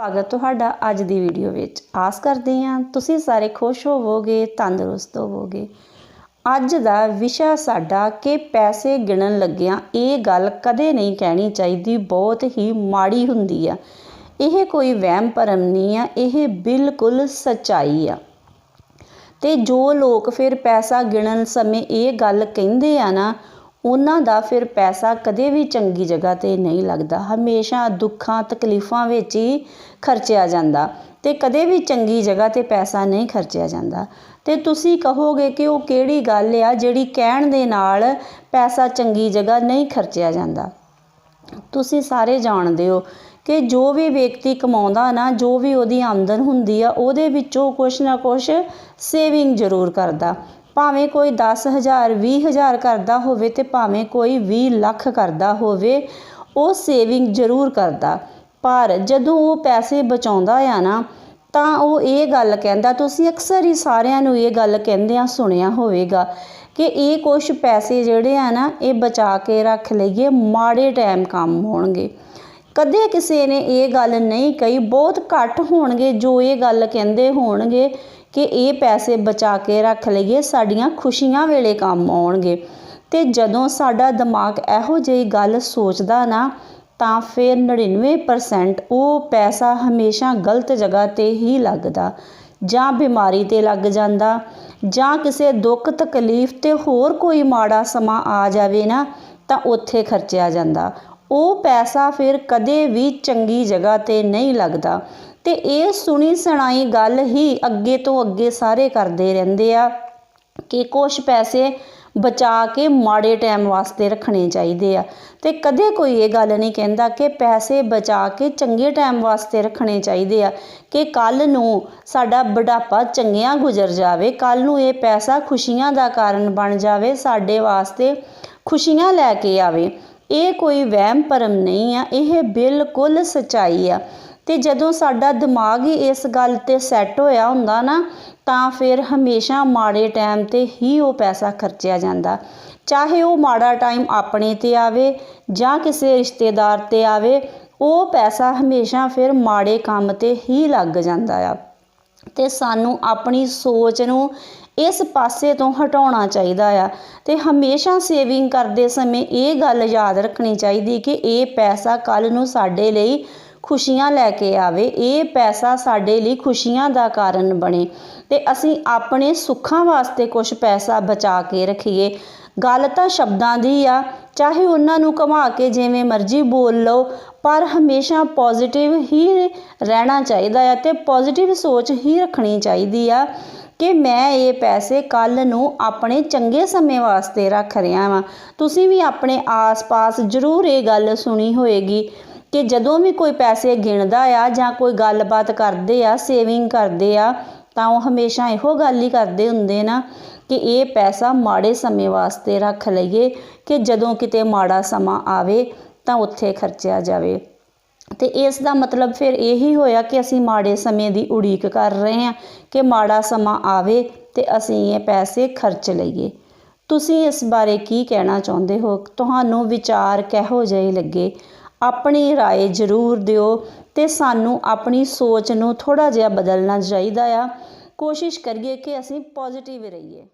ਸਵਾਗਤ ਤੁਹਾਡਾ ਅੱਜ ਦੀ ਵੀਡੀਓ ਵਿੱਚ। ਆਸ ਕਰਦੇ ਹਾਂ ਤੁਸੀਂ ਸਾਰੇ ਖੁਸ਼ ਹੋਵੋਗੇ, ਤੰਦਰੁਸਤ ਹੋਵੋਗੇ। ਅੱਜ ਦਾ ਵਿਸ਼ਾ ਸਾਡਾ ਕਿ ਪੈਸੇ ਗਿਣਨ ਲੱਗਿਆਂ ਇਹ ਗੱਲ ਕਦੇ ਨਹੀਂ ਕਹਿਣੀ ਚਾਹੀਦੀ, ਬਹੁਤ ਹੀ ਮਾੜੀ ਹੁੰਦੀ ਆ। ਇਹ ਕੋਈ ਵਹਿਮ ਭਰਮ ਨਹੀਂ ਆ, ਇਹ ਬਿਲਕੁਲ ਸੱਚਾਈ ਆ। ਤੇ ਜੋ ਲੋਕ ਫਿਰ ਪੈਸਾ ਗਿਣਨ ਸਮੇਂ ਇਹ ਗੱਲ ਕਹਿੰਦੇ ਆ ਨਾ ਉਹਨਾਂ ਦਾ ਫਿਰ ਪੈਸਾ ਕਦੇ ਵੀ ਚੰਗੀ ਜਗ੍ਹਾ ਤੇ ਨਹੀਂ ਲੱਗਦਾ। ਹਮੇਸ਼ਾ ਦੁੱਖਾਂ, ਤਕਲੀਫਾਂ ਵਿੱਚ ਹੀ ਖਰਚਿਆ ਜਾਂਦਾ ਤੇ ਕਦੇ ਵੀ ਚੰਗੀ ਜਗ੍ਹਾ ਤੇ ਪੈਸਾ ਨਹੀਂ ਖਰਚਿਆ ਜਾਂਦਾ। ਤੇ ਤੁਸੀਂ ਕਹੋਗੇ ਕਿ ਉਹ ਕਿਹੜੀ ਗੱਲ ਆ ਜਿਹੜੀ ਕਹਿਣ ਦੇ ਨਾਲ ਪੈਸਾ ਚੰਗੀ ਜਗ੍ਹਾ ਨਹੀਂ ਖਰਚਿਆ ਜਾਂਦਾ? ਤੁਸੀਂ ਸਾਰੇ ਜਾਣਦੇ ਹੋ ਕਿ ਜੋ ਵੀ ਵਿਅਕਤੀ ਕਮਾਉਂਦਾ ਨਾ, ਜੋ ਵੀ ਉਹਦੀ ਆਮਦਨ ਹੁੰਦੀ ਆ, ਉਹਦੇ ਵਿੱਚੋਂ ਕੁਛ ਨਾ ਕੁਛ ਸੇਵਿੰਗ ਜ਼ਰੂਰ ਕਰਦਾ। ਭਾਵੇਂ ਕੋਈ 10000 20000 ਕਰਦਾ ਹੋਵੇ ਤੇ ਭਾਵੇਂ ਕੋਈ 20 ਲੱਖ ਕਰਦਾ ਹੋਵੇ, ਉਹ ਸੇਵਿੰਗ ਜ਼ਰੂਰ ਕਰਦਾ। ਪਰ ਜਦੋਂ ਉਹ ਪੈਸੇ ਬਚਾਉਂਦਾ ਆ ਨਾ, ਤਾਂ ਉਹ ਇਹ ਗੱਲ ਕਹਿੰਦਾ, ਤੁਸੀਂ ਅਕਸਰ ਹੀ ਸਾਰਿਆਂ ਨੂੰ ਇਹ ਗੱਲ ਕਹਿੰਦਿਆਂ ਸੁਣਿਆ ਹੋਵੇਗਾ ਕਿ ਇਹ ਕੁਝ ਪੈਸੇ ਜਿਹੜੇ ਆ ਨਾ, ਇਹ ਬਚਾ ਕੇ ਰੱਖ ਲਈਏ, ਮਾੜੇ ਟਾਈਮ ਕੰਮ ਹੋਣਗੇ। ਕਦੇ ਕਿਸੇ ਨੇ ਇਹ ਗੱਲ ਨਹੀਂ ਕਹੀ, ਬਹੁਤ ਘੱਟ ਹੋਣਗੇ ਜੋ ਇਹ ਗੱਲ ਕਹਿੰਦੇ ਹੋਣਗੇ ਕਿ ਇਹ ਪੈਸੇ ਬਚਾ ਕੇ ਰੱਖ ਲਈਏ, ਸਾਡੀਆਂ ਖੁਸ਼ੀਆਂ ਵੇਲੇ ਕੰਮ ਆਉਣਗੇ। ਤੇ ਜਦੋਂ ਸਾਡਾ ਦਿਮਾਗ ਇਹੋ ਜਿਹੀ ਗੱਲ ਸੋਚਦਾ ਨਾ, ਤਾਂ ਫਿਰ 99% ਉਹ ਪੈਸਾ ਹਮੇਸ਼ਾ ਗਲਤ ਜਗ੍ਹਾ ਤੇ ਹੀ ਲੱਗਦਾ। ਜਾਂ ਬਿਮਾਰੀ ਤੇ ਲੱਗ ਜਾਂਦਾ, ਜਾਂ ਕਿਸੇ ਦੁੱਖ ਤਕਲੀਫ ਤੇ ਹੋਰ ਕੋਈ ਮਾੜਾ ਸਮਾਂ ਆ ਜਾਵੇ ਨਾ, ਤਾਂ ਉੱਥੇ ਖਰਚਿਆ ਜਾਂਦਾ। ਉਹ ਪੈਸਾ ਫਿਰ ਕਦੇ ਵੀ ਚੰਗੀ ਜਗ੍ਹਾ ਤੇ ਨਹੀਂ ਲੱਗਦਾ। ਤੇ ਇਹ ਸੁਣੀ ਸੁਣਾਈ ਗੱਲ ਹੀ ਅੱਗੇ ਤੋਂ ਅੱਗੇ ਸਾਰੇ ਕਰਦੇ ਰਹਿੰਦੇ ਆ ਕਿ ਕੁਝ ਪੈਸੇ ਬਚਾ ਕੇ ਮਾੜੇ ਟਾਈਮ ਵਾਸਤੇ ਰੱਖਣੇ ਚਾਹੀਦੇ ਆ। ਤੇ ਕਦੇ ਕੋਈ ਇਹ ਗੱਲ ਨਹੀਂ ਕਹਿੰਦਾ ਕਿ ਪੈਸੇ ਬਚਾ ਕੇ ਚੰਗੇ ਟਾਈਮ ਵਾਸਤੇ ਰੱਖਣੇ ਚਾਹੀਦੇ ਆ ਕਿ ਕੱਲ ਨੂੰ ਸਾਡਾ ਬੁਢਾਪਾ ਚੰਗਿਆਂ ਗੁਜ਼ਰ ਜਾਵੇ, ਕੱਲ ਨੂੰ ਇਹ ਪੈਸਾ ਖੁਸ਼ੀਆਂ ਦਾ ਕਾਰਨ ਬਣ ਜਾਵੇ, ਸਾਡੇ ਵਾਸਤੇ ਖੁਸ਼ੀਆਂ ਲੈ ਕੇ ਆਵੇ। ਇਹ ਕੋਈ ਵਹਿਮ ਭਰਮ ਨਹੀਂ ਆ, ਇਹ ਬਿਲਕੁਲ ਸਚਾਈ ਆ। ਤੇ ਜਦੋਂ ਸਾਡਾ ਦਿਮਾਗ ਹੀ ਇਸ ਗੱਲ ਤੇ ਸੈੱਟ ਹੋਇਆ ਹੁੰਦਾ ਨਾ, ਤਾਂ ਫਿਰ ਹਮੇਸ਼ਾ ਮਾੜੇ ਟਾਈਮ ਤੇ ਹੀ ਉਹ ਪੈਸਾ ਖਰਚਿਆ ਜਾਂਦਾ। ਚਾਹੇ ਉਹ ਮਾੜਾ ਟਾਈਮ ਆਪਣੇ ਤੇ ਆਵੇ ਜਾਂ ਕਿਸੇ ਰਿਸ਼ਤੇਦਾਰ ਤੇ ਆਵੇ, ਉਹ ਪੈਸਾ ਹਮੇਸ਼ਾ ਫਿਰ ਮਾੜੇ ਕੰਮ ਤੇ ਹੀ ਲੱਗ ਜਾਂਦਾ ਆ। ਤੇ ਸਾਨੂੰ ਆਪਣੀ ਸੋਚ ਨੂੰ ਇਸ ਪਾਸੇ ਤੋਂ ਹਟਾਉਣਾ ਚਾਹੀਦਾ ਆ। ਤੇ ਹਮੇਸ਼ਾ ਸੇਵਿੰਗ ਕਰਦੇ ਸਮੇਂ ਇਹ ਗੱਲ ਯਾਦ ਰੱਖਣੀ ਚਾਹੀਦੀ ਕਿ ਇਹ ਪੈਸਾ ਕੱਲ ਨੂੰ ਸਾਡੇ ਲਈ ਖੁਸ਼ੀਆਂ ਲੈ ਕੇ ਆਵੇ, ਇਹ ਪੈਸਾ ਸਾਡੇ ਲਈ ਖੁਸ਼ੀਆਂ ਦਾ ਕਾਰਨ ਬਣੇ ਤੇ ਅਸੀਂ ਆਪਣੇ ਸੁੱਖਾਂ ਵਾਸਤੇ ਕੁਝ ਪੈਸਾ ਬਚਾ ਕੇ ਰੱਖੀਏ। ਗੱਲ ਤਾਂ ਸ਼ਬਦਾਂ ਦੀ ਆ, ਚਾਹੇ ਉਹਨਾਂ ਨੂੰ ਕਮਾ ਕੇ ਜਿਵੇਂ ਮਰਜ਼ੀ ਬੋਲ ਲਓ, ਪਰ ਹਮੇਸ਼ਾ ਪੋਜ਼ਿਟਿਵ ਹੀ ਰਹਿਣਾ ਚਾਹੀਦਾ ਆ ਤੇ ਪੋਜ਼ਿਟਿਵ ਸੋਚ ਹੀ ਰੱਖਣੀ ਚਾਹੀਦੀ ਆ ਕਿ ਮੈਂ ਇਹ ਪੈਸੇ ਕੱਲ ਨੂੰ ਆਪਣੇ ਚੰਗੇ ਸਮੇਂ ਵਾਸਤੇ ਰੱਖ ਰਿਹਾ ਵਾਂ। ਤੁਸੀਂ ਵੀ ਆਪਣੇ ਆਸ-ਪਾਸ ਜ਼ਰੂਰ ਇਹ ਗੱਲ ਸੁਣੀ ਹੋਏਗੀ। ਕਿ ਜਦੋਂ ਵੀ ਕੋਈ ਪੈਸੇ ਗਿਣਦਾ ਆ ਜਾਂ ਕੋਈ ਗੱਲਬਾਤ ਕਰਦੇ ਆ ਸੇਵਿੰਗ ਕਰਦੇ ਆ, ਤਾਂ ਉਹ ਹਮੇਸ਼ਾ ਇਹੋ ਗੱਲ ਹੀ ਕਰਦੇ ਹੁੰਦੇ ਨਾ ਕਿ ਇਹ ਪੈਸਾ ਮਾੜੇ ਸਮੇਂ ਵਾਸਤੇ ਰੱਖ ਲਈਏ ਕਿ ਜਦੋਂ ਕਿਤੇ ਮਾੜਾ ਸਮਾਂ ਆਵੇ ਤਾਂ ਉੱਥੇ ਖਰਚਿਆ ਜਾਵੇ। ਤੇ ਇਸ ਦਾ ਮਤਲਬ ਫਿਰ ਇਹੀ ਹੋਇਆ ਕਿ ਅਸੀਂ ਮਾੜੇ ਸਮੇਂ ਦੀ ਉਡੀਕ ਕਰ ਰਹੇ ਹਾਂ ਕਿ ਮਾੜਾ ਸਮਾਂ ਆਵੇ ਤੇ ਅਸੀਂ ਇਹ ਪੈਸੇ ਖਰਚ ਲਈਏ। ਤੁਸੀਂ ਇਸ ਬਾਰੇ ਕੀ ਕਹਿਣਾ ਚਾਹੁੰਦੇ ਹੋ? ਤੁਹਾਨੂੰ ਵਿਚਾਰ ਕਿਹੋ ਜਿਹੇ ਲੱਗੇ? ਆਪਣੀ رائے ਜ਼ਰੂਰ ਦਿਓ ਤੇ ਸਾਨੂੰ ਆਪਣੀ ਸੋਚ ਨੂੰ ਥੋੜਾ ਜਿਹਾ ਬਦਲਣਾ ਚਾਹੀਦਾ ਆ ਕੋਸ਼ਿਸ਼ ਕਰੀਏ ਕਿ ਅਸੀਂ ਪੋਜ਼ਿਟਿਵ ਰਹੀਏ